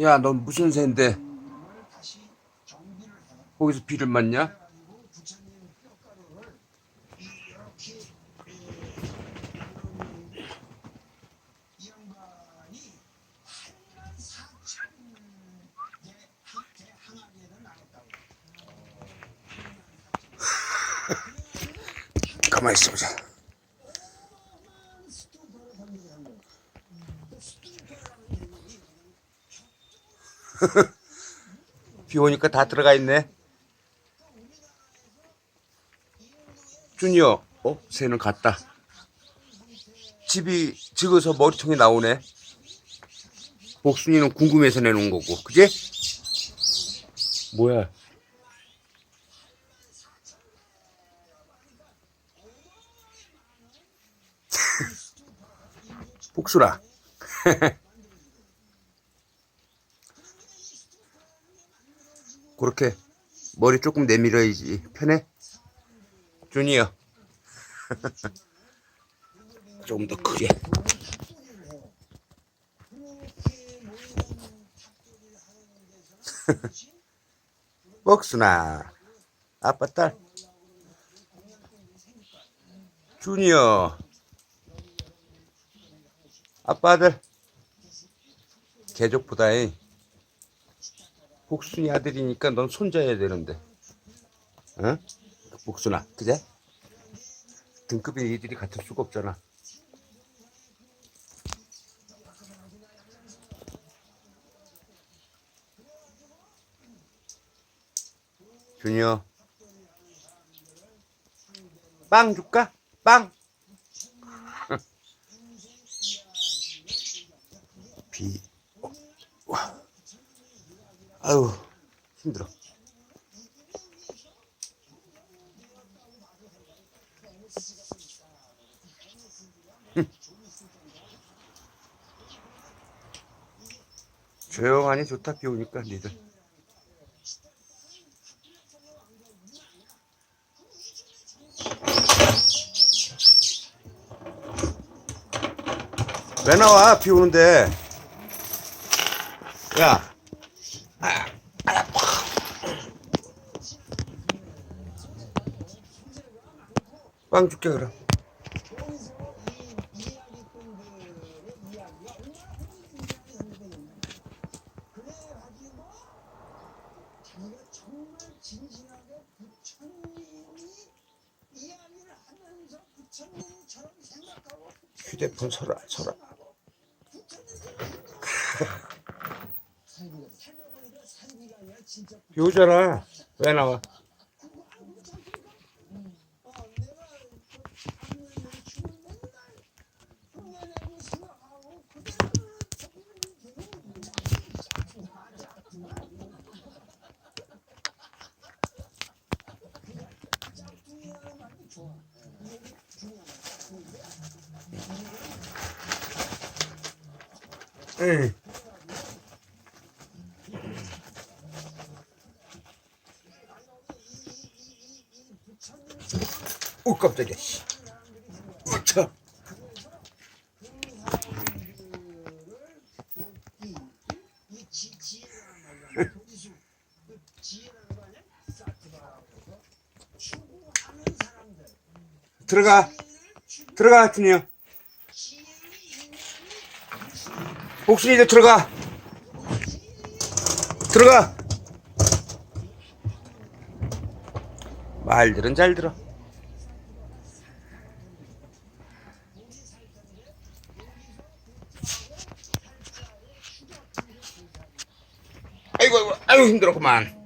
야, 넌 무슨 새인데? 거기서 비를 맞냐? 가만히 있어 보자. 비 오니까 다 들어가 있네. 준이요. 어? 새는 갔다. 집이 적어서 머리통이 나오네. 복순이는 궁금해서 내놓은 거고, 그지? 뭐야? 복순아. 그렇게 머리 조금 내밀어야지. 편해? 준이요. 조금 더 크게. 복순아. 아빠 딸. 준이요. 아빠 아들. 개족보다잉 복순이 아들이니까 넌 손자야 되는데. 응? 복순아, 그제? 등급이 애들이 같을 수가 없잖아. 준이요. 빵 줄까? 빵! 비. 아유, 힘들어. 조용하니 좋다, 비 오니까, 니들. 왜 나와, 비 오는데? 야, 빵 줄게, 그럼. 자기가 정말 진실하게 부처님이 이야기를 하면서 부처님처 럼 생각하고 휴대폰 서라, 서라. 살려보니까 살기가 아니라 진짜 비 오잖아. 왜 나와? 어, 내가 작년에 주로 맨날 흉내내고 생각하고 그대로 짝퉁이라는 말이 좋아. 이게 중요한 응. 오, 깜짝이야, 씨. 으차. 이 지, 지혜라는 말이야. 도지수. 그 지혜라는 거 아니야? 사트 바라고. 추구하는 사람들. 들어가. 들어가, 준이야. 지혜의 인연이 복순이 이제 들어가. 들어가. 말들은 잘 들어. 아이고, 아이고, 아이고, 힘들었구만.